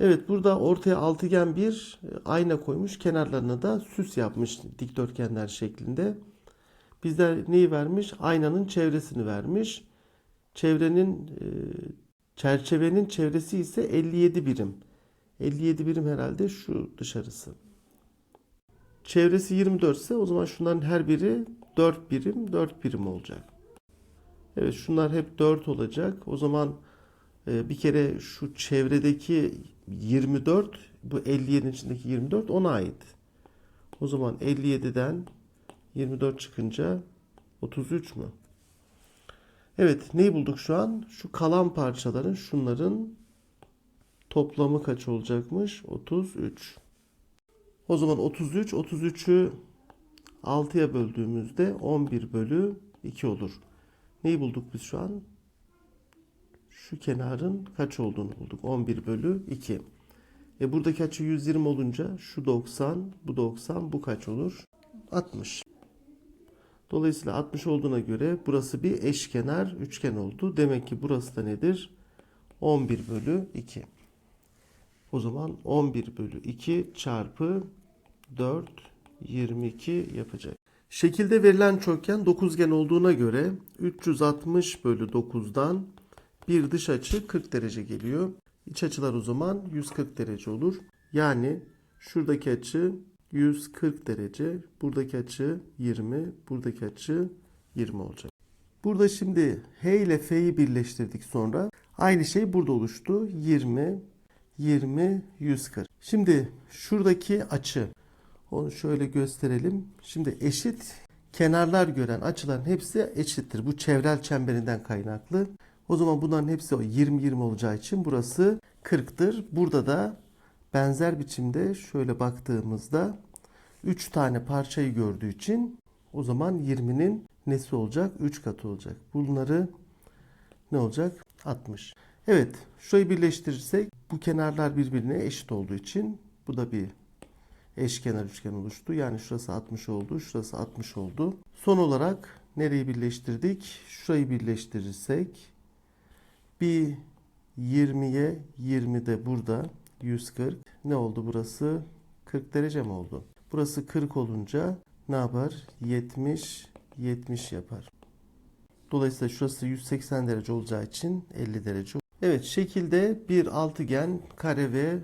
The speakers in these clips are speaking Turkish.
Evet burada ortaya altıgen bir e, ayna koymuş. Kenarlarına da süs yapmış dikdörtgenler şeklinde. Bizde neyi vermiş? Aynanın çevresini vermiş. Çevrenin e, çerçevenin çevresi ise 57 birim. 57 birim herhalde şu dışarısı. Çevresi 24 ise o zaman şunların her biri 4 birim 4 birim olacak. Evet şunlar hep 4 olacak. O zaman e, bir kere şu çevredeki 24 bu 57'nin içindeki 24 ona ait. O zaman 57'den 24 çıkınca 33 mü? Evet neyi bulduk şu an? Şu kalan parçaların şunların toplamı kaç olacakmış? 33. O zaman 33, 33'ü 6'ya böldüğümüzde 11 bölü 2 olur. Neyi bulduk biz şu an? Şu kenarın kaç olduğunu bulduk. 11 bölü 2. E buradaki açı 120 olunca şu 90, bu 90, bu kaç olur? 60. Dolayısıyla 60 olduğuna göre burası bir eşkenar üçgen oldu. Demek ki burası da nedir? 11 bölü 2. O zaman 11 bölü 2 çarpı 4 22 yapacak. Şekilde verilen çokgen dokuzgen olduğuna göre 360 bölü 9'dan bir dış açı 40 derece geliyor. İç açılar o zaman 140 derece olur. Yani şuradaki açı 140 derece, buradaki açı 20, buradaki açı 20 olacak. Burada şimdi H ile F'yi birleştirdik sonra. Aynı şey burada oluştu. 20, 20, 140. Şimdi şuradaki açı, onu şöyle gösterelim. Şimdi eşit kenarlar gören açıların hepsi eşittir. Bu çevrel çemberinden kaynaklı. O zaman bunların hepsi 20-20 olacağı için burası 40'tır. Burada da benzer biçimde şöyle baktığımızda 3 tane parçayı gördüğü için o zaman 20'nin nesi olacak? 3 katı olacak. Bunları ne olacak? 60. Evet, şurayı birleştirirsek bu kenarlar birbirine eşit olduğu için bu da bir eşkenar üçgen oluştu. Yani şurası 60 oldu, şurası 60 oldu. Son olarak nereyi birleştirdik? Şurayı birleştirirsek bir 20'ye 20 de burada 140. Ne oldu burası? 40 derece mi oldu? Burası 40 olunca ne yapar? 70 70 yapar. Dolayısıyla şurası 180 derece olacağı için 50 derece. Evet şekilde bir altıgen, kare ve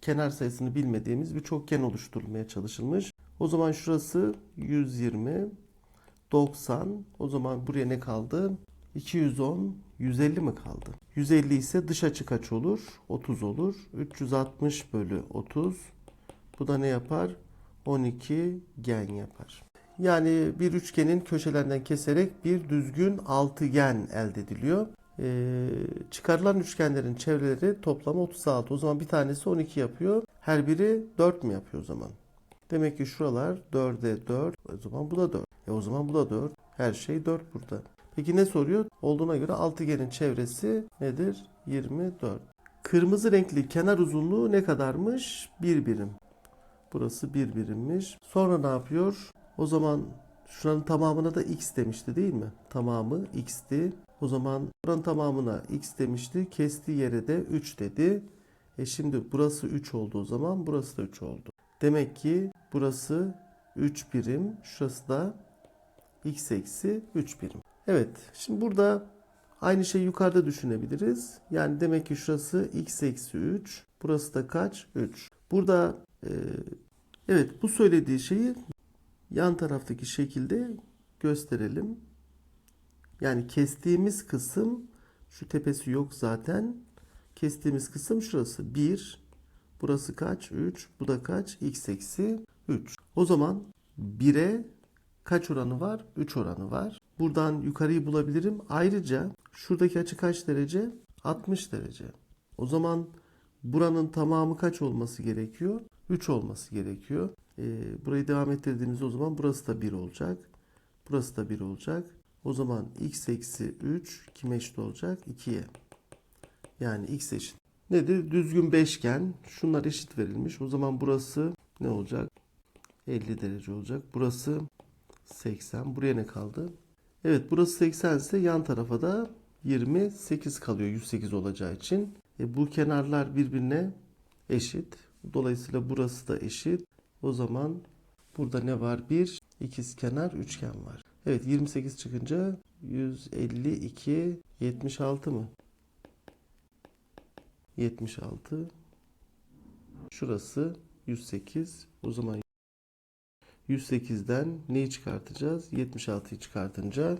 kenar sayısını bilmediğimiz bir çokgen oluşturulmaya çalışılmış. O zaman şurası 120, 90. O zaman buraya ne kaldı? 210, 150 mi kaldı? 150 ise dış açı kaç olur? 30 olur. 360 bölü 30. Bu da ne yapar? 12 gen yapar. Yani bir üçgenin köşelerinden keserek bir düzgün altıgen elde ediliyor. Ee, çıkarılan üçgenlerin çevreleri toplamı 36. O zaman bir tanesi 12 yapıyor. Her biri 4 mü yapıyor o zaman? Demek ki şuralar 4'e 4. O zaman bu da 4. E o zaman bu da 4. Her şey 4 burada. Peki ne soruyor? Olduğuna göre altıgenin çevresi nedir? 24. Kırmızı renkli kenar uzunluğu ne kadarmış? 1 birim. Burası 1 birimmiş. Sonra ne yapıyor? O zaman şuranın tamamına da x demişti değil mi? Tamamı x'ti. O zaman buranın tamamına x demişti. Kestiği yere de 3 dedi. E şimdi burası 3 oldu o zaman. Burası da 3 oldu. Demek ki burası 3 birim. Şurası da x eksi 3 birim. Evet. Şimdi burada aynı şeyi yukarıda düşünebiliriz. Yani demek ki şurası x eksi 3. Burası da kaç? 3. Burada e, evet bu söylediği şeyi yan taraftaki şekilde gösterelim. Yani kestiğimiz kısım şu tepesi yok zaten. Kestiğimiz kısım şurası 1. Burası kaç? 3. Bu da kaç? x eksi 3. O zaman 1'e kaç oranı var? 3 oranı var. Buradan yukarıyı bulabilirim. Ayrıca şuradaki açı kaç derece? 60 derece. O zaman buranın tamamı kaç olması gerekiyor? 3 olması gerekiyor. Ee, burayı devam ettirdiğimizde o zaman burası da 1 olacak. Burası da 1 olacak. O zaman x eksi 3 kime eşit olacak? 2'ye. Yani x eşit. Nedir? Düzgün beşgen. Şunlar eşit verilmiş. O zaman burası ne olacak? 50 derece olacak. Burası 80. Buraya ne kaldı? Evet burası 80 ise yan tarafa da 28 kalıyor 108 olacağı için. E, bu kenarlar birbirine eşit. Dolayısıyla burası da eşit. O zaman burada ne var? Bir ikizkenar üçgen var. Evet 28 çıkınca 152 76 mı? 76 Şurası 108. O zaman 108'den neyi çıkartacağız? 76'yı çıkartınca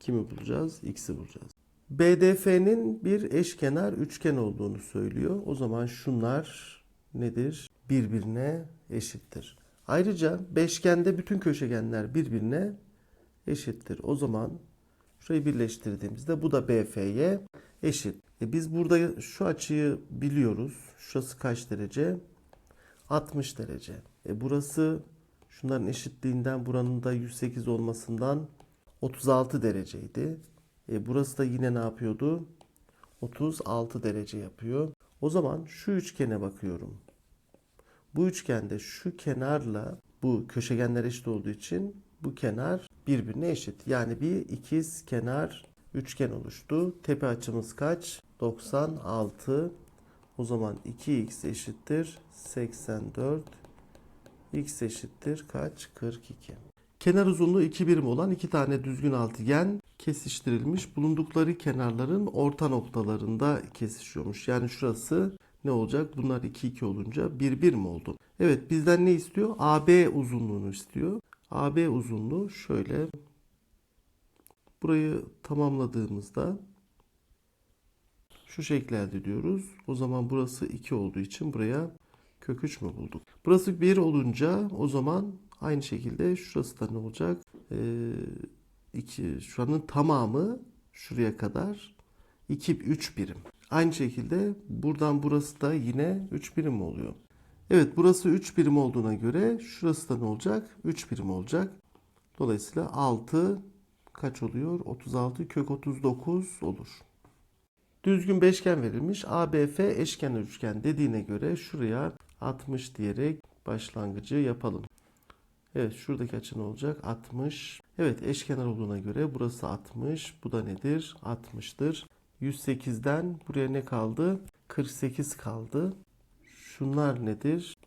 kimi bulacağız? X'i bulacağız. BDF'nin bir eşkenar üçgen olduğunu söylüyor. O zaman şunlar nedir? Birbirine eşittir. Ayrıca beşgende bütün köşegenler birbirine eşittir. O zaman şurayı birleştirdiğimizde bu da BF'ye eşit. E biz burada şu açıyı biliyoruz. Şurası kaç derece? 60 derece. E burası şunların eşitliğinden buranın da 108 olmasından 36 dereceydi. E burası da yine ne yapıyordu? 36 derece yapıyor. O zaman şu üçgene bakıyorum. Bu üçgende şu kenarla bu köşegenler eşit olduğu için bu kenar birbirine eşit. Yani bir ikiz kenar üçgen oluştu. Tepe açımız kaç? 96. O zaman 2x eşittir 84. x eşittir kaç? 42. Kenar uzunluğu 2 birim olan iki tane düzgün altıgen kesiştirilmiş. Bulundukları kenarların orta noktalarında kesişiyormuş. Yani şurası ne olacak? Bunlar 2 2 olunca 1 1 mi oldu? Evet bizden ne istiyor? AB uzunluğunu istiyor. AB uzunluğu şöyle. Burayı tamamladığımızda şu şekli elde ediyoruz. O zaman burası 2 olduğu için buraya kök 3 mü bulduk? Burası 1 olunca o zaman aynı şekilde şurası da ne olacak? Ee, iki, şuranın tamamı şuraya kadar 2 3 birim. Aynı şekilde buradan burası da yine 3 birim oluyor. Evet burası 3 birim olduğuna göre şurası da ne olacak? 3 birim olacak. Dolayısıyla 6 kaç oluyor? 36 kök 39 olur. Düzgün beşgen verilmiş. ABF eşkenar üçgen dediğine göre şuraya 60 diyerek başlangıcı yapalım. Evet şuradaki açı ne olacak? 60. Evet eşkenar olduğuna göre burası 60. Bu da nedir? 60'tır. 108'den buraya ne kaldı? 48 kaldı. Şunlar nedir?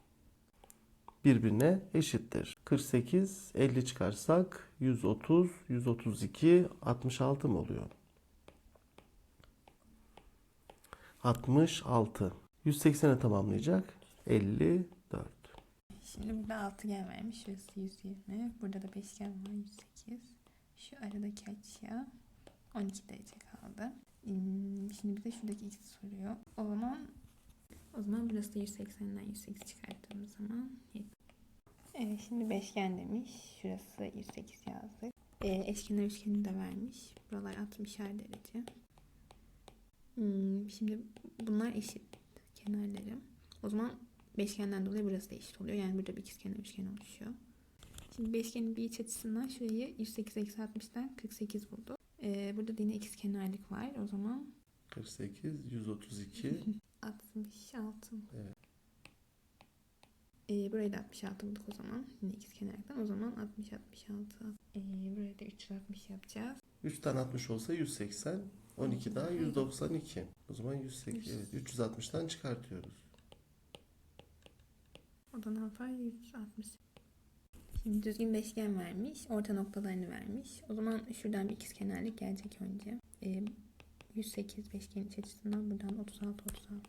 Birbirine eşittir. 48, 50 çıkarsak 130, 132, 66 mı oluyor? 66. 180'e tamamlayacak. 54. Şimdi burada altıgen vermiş. Şurası 120. Burada da beşgen var 108. Şu aradaki açıya 12 derece kaldı. Hmm, Şimdi bir de şuradaki x'i soruyor. O zaman o zaman burası da 180'den 108 çıkarttığımız zaman Evet şimdi beşgen demiş. Şurası 108 yazdık. Ee, eşkenar üçgeni de vermiş. Buralar 60'er derece. Hmm, şimdi bunlar eşit kenarları. O zaman beşgenden dolayı burası da eşit oluyor. Yani burada bir ikizkenar üçgen oluşuyor. Şimdi beşgenin bir iç açısından şurayı 108 eksi 60'tan 48 bulduk. Ee, burada da yine ikizkenarlık var. O zaman 48, 132. 66. Evet. Ee, burayı da 66 bulduk o zaman. Yine ikizkenarlıktan. O zaman 60 66. Ee, burayı da 360 yapacağız. 3 tane 60 olsa 180. 12 daha 192. O zaman 108. Evet 360'tan çıkartıyoruz. O da ne yapar? 160. Şimdi düzgün beşgen vermiş. Orta noktalarını vermiş. O zaman şuradan bir ikizkenarlık gelecek önce. Ee, 108 beşgenin iç açısından buradan 36 36.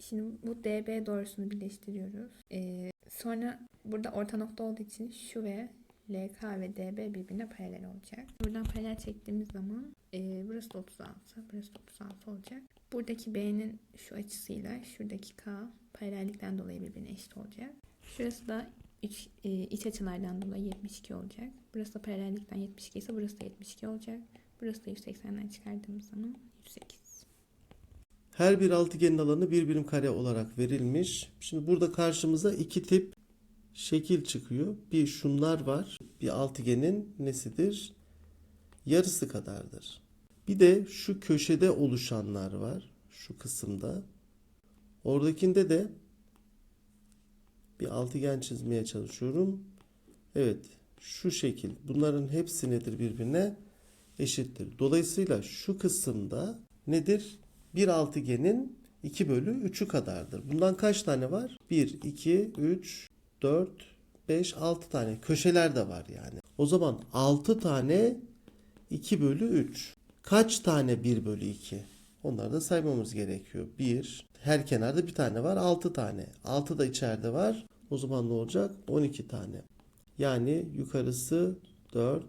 Şimdi bu DB doğrusunu birleştiriyoruz. Ee, sonra burada orta nokta olduğu için şu ve LK ve DB birbirine paralel olacak. Buradan paralel çektiğimiz zaman e, burası da 36, burası da 36 olacak. Buradaki B'nin şu açısıyla şuradaki K paralellikten dolayı birbirine eşit olacak. Şurası da iç, e, iç açılardan dolayı 72 olacak. Burası da paralellikten 72 ise burası da 72 olacak. Burası da 180'den çıkardığımız zaman 108. Her bir altıgenin alanı bir birim kare olarak verilmiş. Şimdi burada karşımıza iki tip şekil çıkıyor. Bir şunlar var. Bir altıgenin nesidir? Yarısı kadardır. Bir de şu köşede oluşanlar var. Şu kısımda. Oradakinde de bir altıgen çizmeye çalışıyorum. Evet, şu şekil. Bunların hepsi nedir birbirine? Eşittir. Dolayısıyla şu kısımda nedir? Bir altıgenin 2 bölü 3'ü kadardır. Bundan kaç tane var? 1, 2, 3, 4, 5, 6 tane. Köşeler de var yani. O zaman 6 tane 2 bölü 3. Kaç tane 1 bölü 2? Onları da saymamız gerekiyor. 1, her kenarda bir tane var 6 tane. 6 da içeride var. O zaman ne olacak? 12 tane. Yani yukarısı 4,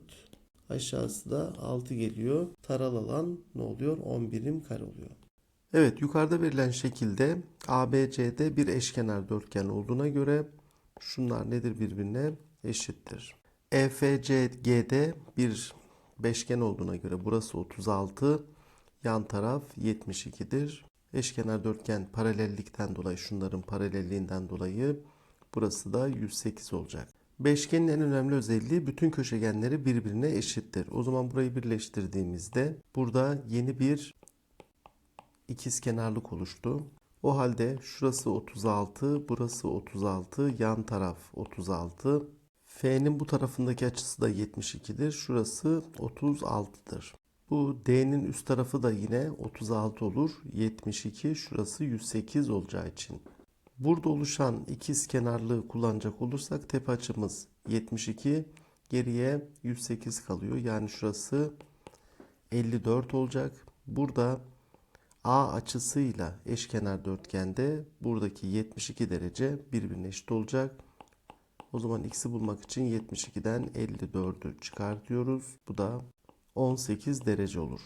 aşağısı da 6 geliyor. Taral alan ne oluyor? 10 birim kare oluyor. Evet, yukarıda verilen şekilde ABCD bir eşkenar dörtgen olduğuna göre şunlar nedir birbirine eşittir. EFCG'de bir beşgen olduğuna göre burası 36, yan taraf 72'dir. Eşkenar dörtgen paralellikten dolayı şunların paralelliğinden dolayı burası da 108 olacak. Beşgenin en önemli özelliği bütün köşegenleri birbirine eşittir. O zaman burayı birleştirdiğimizde burada yeni bir ikizkenarlık oluştu. O halde şurası 36, burası 36, yan taraf 36. F'nin bu tarafındaki açısı da 72'dir. Şurası 36'dır. Bu D'nin üst tarafı da yine 36 olur. 72, şurası 108 olacağı için. Burada oluşan ikiz kenarlığı kullanacak olursak tepe açımız 72, geriye 108 kalıyor. Yani şurası 54 olacak. Burada A açısıyla eşkenar dörtgende buradaki 72 derece birbirine eşit olacak. O zaman x'i bulmak için 72'den 54'ü çıkartıyoruz. Bu da 18 derece olur.